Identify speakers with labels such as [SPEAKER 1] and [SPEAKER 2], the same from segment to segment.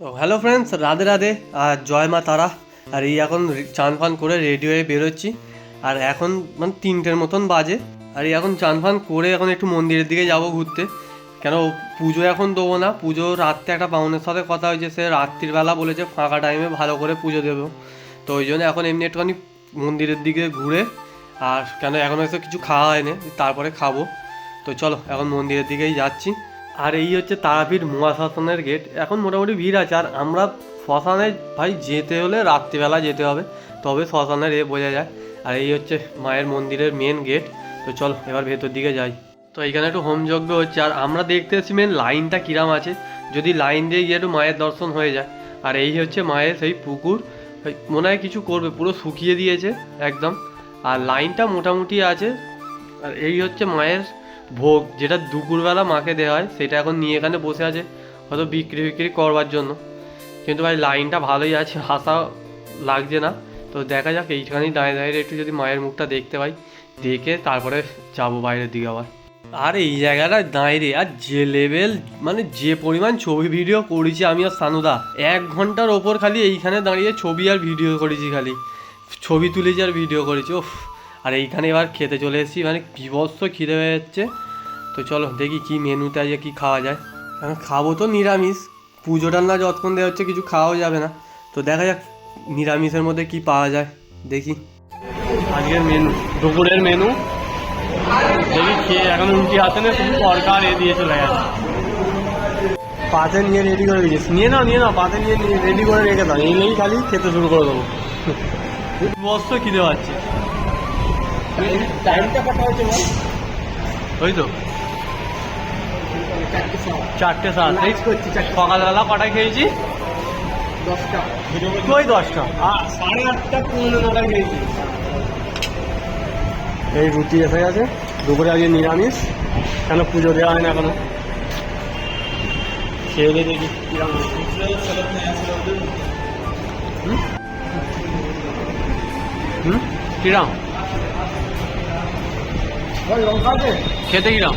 [SPEAKER 1] তো hello friends Radhe Radhe, আর জয় মা তারা। আর এই এখন চান ফান করে রেডি হয়ে বেরোচ্ছি। আর এখন মানে তিনটের মতন বাজে। আর এই এখন চান ফান করে এখন একটু মন্দিরের দিকে যাব ঘুরতে। কেন পুজো এখন দেবো না, পুজো রাত্রে একটা বাউনের সাথে কথা হয়েছে, সে রাত্রিবেলা বলেছে ফাঁকা টাইমে ভালো করে পুজো দেবো। তো ওই জন্য এখন এমনি একটুখানি মন্দিরের দিকে ঘুরে, আর কেন এখন হয়তো কিছু খাওয়া হয়নি, তারপরে খাব। তো চলো, এখন মন্দিরের দিকেই যাচ্ছি। আর এই হচ্ছে তারাপীঠ মহাশ্মশানের গেট। এখন মোটামুটি ভিড় আছে, আর আমরা শ্মশানে ভাই যেতে হলে রাত্রিবেলা যেতে হবে, তবে শ্মশানের এ বোঝা যায়। আর এই হচ্ছে মায়ের মন্দিরের মেন গেট তো চল, এবার ভেতর দিকে যাই। তো এখানে একটু হোম যজ্ঞ হচ্ছে, আর আমরা দেখতে এসেছি মেন লাইনটা কিরাম আছে। যদি লাইন দিয়ে গিয়ে একটু মায়ের দর্শন হয়ে যায়। আর এই হচ্ছে মায়ের সেই পুকুর মনে হয় কিছু করবে, পুরো শুকিয়ে দিয়েছে একদম। আর লাইনটা মোটামুটি আছে, আর এই হচ্ছে মায়ের ভোগ যেটা দুপুরবেলা মাকে দেওয়া হয়, সেটা এখন নিয়ে এখানে বসে আছে, হয়তো বিক্রি বিক্রি করবার জন্য। কিন্তু ভাই, লাইনটা ভালোই আছে, হাসা লাগছে না। তো দেখা যাক, এইখানেই দাঁড়িয়ে দাঁড়িয়ে একটু যদি মায়ের মুখটা দেখতে পাই, দেখে তারপরে যাব বাইরের দিকে আবার। আর এই জায়গাটা দাঁড়িয়ে আর যে লেভেল মানে যে পরিমাণ ছবি ভিডিও করেছি আমি আর সানুদা, এক ঘণ্টার ওপর খালি এইখানে দাঁড়িয়ে ছবি আর ভিডিও করেছি খালি। ছবি তুলেছি আর ভিডিও করেছি ওফ আর এইখানে এবার খেতে চলে এসেছি মানে বিভৎস খিদে হয়ে যাচ্ছে। তো চলো দেখি কি মেনুতে আজকে কি খাওয়া যায়। কারণ খাব তো নিরামিষ। পুজোটার না যতক্ষণ দেওয়া হচ্ছে কিছু খাওয়াও যাবে না। তো দেখা যাক নিরামিষের মধ্যে কি পাওয়া যায়। দেখি। আজকের মেনু। দুপুরের মেনু। দেখি খেয়ে এখন রুটি আসে না শুধু তরকার এ দিয়ে চলে গেছে। পাতে নিয়ে রেডি করে রেখেছিস নিয়ে নাও নিয়ে নাও পাতে নিয়ে রেডি করে রেখে দাও। এলেই খালি খেতে শুরু করে দেবো। বস্ত খিদে পাচ্ছে।
[SPEAKER 2] টাইমটা হয়েছে বল?
[SPEAKER 1] ওই তো।
[SPEAKER 2] চারটে
[SPEAKER 1] সাত। সকালবেলা কটায় খেয়েছি?
[SPEAKER 2] দশটা।
[SPEAKER 1] ওই দশটা।
[SPEAKER 2] সাড়ে আটটা পনেরো নটায় খেয়েছি।
[SPEAKER 1] এই রুটি এসে গেছে। দুপুরে আজকে নিরামিষ। কেন পুজো দেওয়া হয় না এখনও? খেয়ে দিয়ে দেখি। কিরম হুম? হুম কিরাম
[SPEAKER 2] লঙ্কা আছে।
[SPEAKER 1] খেতে কিরাম?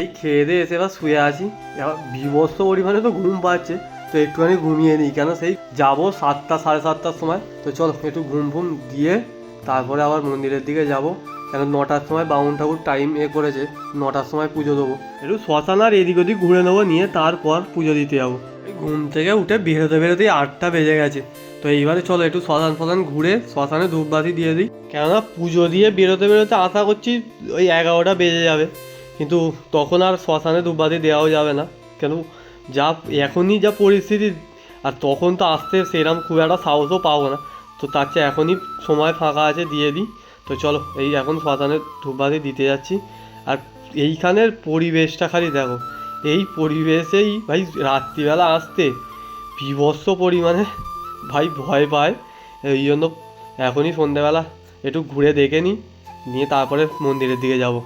[SPEAKER 1] এই খেয়ে দিয়ে এসে এবার শুয়ে আছি। এবার বিভৎস পরিমাণে তো ঘুম পাচ্ছে, তো একটুখানি ঘুমিয়ে নিই, কেন সেই যাব সাতটা, সাড়ে সাতটার সময়। তো চলো, একটু ঘুম ফুম দিয়ে তারপরে আবার মন্দিরের দিকে যাব। কেন নটার সময় বামুন ঠাকুর টাইম এ করেছে, নটার সময় পুজো দেবো। একটু শ্মশান আর এদিক ওদিক ঘুরে নেব, নিয়ে তারপর পুজো দিতে যাব। ঘুম থেকে উঠে বেরোতে বেরোতেই আটটা বেজে গেছে। তো এইবারে চলো একটু শ্মশান ফশান ঘুরে, শ্মশানে ধূপবাতি দিয়ে দিই। কেননা পুজো দিয়ে বেরোতে বেরোতে আশা করছি ওই এগারোটা বেজে যাবে। কিন্তু তখন আর শ্মশানে ধূপবাতি দেওয়াও যাবে না। কেন, যা এখনই যা পরিস্থিতি, আর তখন তো আসতে সেরকম খুব একটা সাহসও পাবো না। তো তার চেয়ে এখনই সময় ফাঁকা আছে দিয়ে দিই। তো চলো, এই এখন শ্মশানে ধূপবাতি দিতে যাচ্ছি। আর এইখানের পরিবেশটা খালি দেখো, এই পরিবেশেই ভাই রাত্রিবেলা আসতে বিভৎস পরিমাণে ভাই, ভয় পায়। এই জন্য এখনই সন্ধ্যেবেলা একটু ঘুরে দেখে নিই। নিয়ে তারপরে মন্দিরের দিকে যাব।